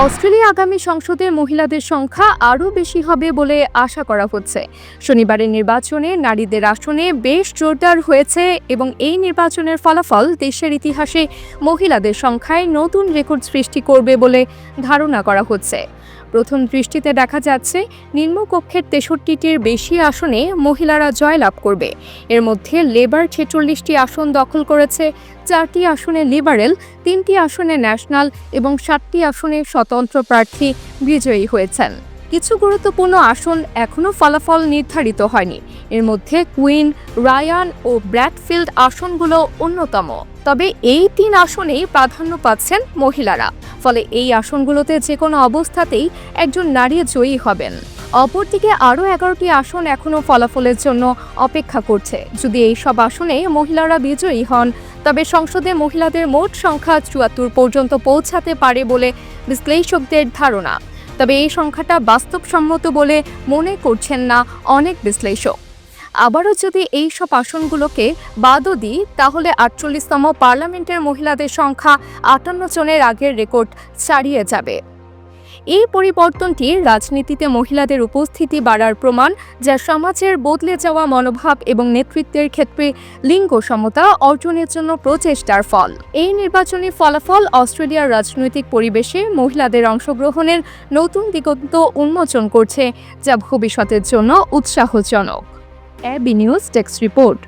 Australia আগামী সংসদে মহিলাদের সংখ্যা আরও বেশি হবে বলে আশা করা হচ্ছে। শনিবারের নির্বাচনে নারীদের আসনে বেশ জোরদার হয়েছে এবং এই নির্বাচনের ফলাফল দেশের ইতিহাসে মহিলাদের সংখ্যায় নতুন রেকর্ড সৃষ্টি করবে বলে ধারণা করা হচ্ছে। প্রথম দৃষ্টিতে দেখা যাচ্ছে নিম্নকক্ষের তেষট্টিটির বেশি আসনে মহিলারা জয়লাভ করবে। এর মধ্যে লেবার ছেচল্লিশটি আসন দখল করেছে, চারটি আসনে লিবারেল, তিনটি আসনে ন্যাশনাল এবং সাতটি আসনে স্বতন্ত্র প্রার্থী বিজয়ী হয়েছেন। কিছু গুরুত্বপূর্ণ আসন এখনও ফলাফল নির্ধারিত হয়নি। এর মধ্যে কুইন, রায়ান ও ব্র্যাডফিল্ড আসনগুলো অন্যতম। তবে এই তিন আসনেই প্রাধান্য পাচ্ছেন মহিলারা। ফলে এই আসনগুলোতে যে কোনো অবস্থাতেই একজন নারী জয়ী হবেন। অপরদিকে আরও এগারোটি আসন এখনও ফলাফলের জন্য অপেক্ষা করছে। যদি এই সব আসনে মহিলারা বিজয়ী হন, তবে সংসদে মহিলাদের মোট সংখ্যা চুয়াত্তর পর্যন্ত পৌঁছাতে পারে বলে বিশ্লেষকদের ধারণা। তবে এই সংখ্যাটা বাস্তবসম্মত বলে মনে করছেন না অনেক বিশ্লেষক। আবারও যদি এই সব আসনগুলোকে বাদও দিই, তাহলে আটচল্লিশতম পার্লামেন্টের মহিলাদের সংখ্যা আটান্ন জনের আগের রেকর্ড ছাড়িয়ে যাবে। এই পরিবর্তনটি রাজনীতিতে মহিলাদের উপস্থিতি বাড়ার প্রমাণ, যা সমাজের বদলে যাওয়া মনোভাব এবং নেতৃত্বের ক্ষেত্রে লিঙ্গ সমতা অর্জনের জন্য প্রচেষ্টার ফল। এই নির্বাচনী ফলাফল অস্ট্রেলিয়ার রাজনৈতিক পরিবেশে মহিলাদের অংশগ্রহণের নতুন দিগন্ত উন্মোচন করছে, যা ভবিষ্যতের জন্য উৎসাহজনক। অ্যাবি নিউজ টেক্সট রিপোর্ট।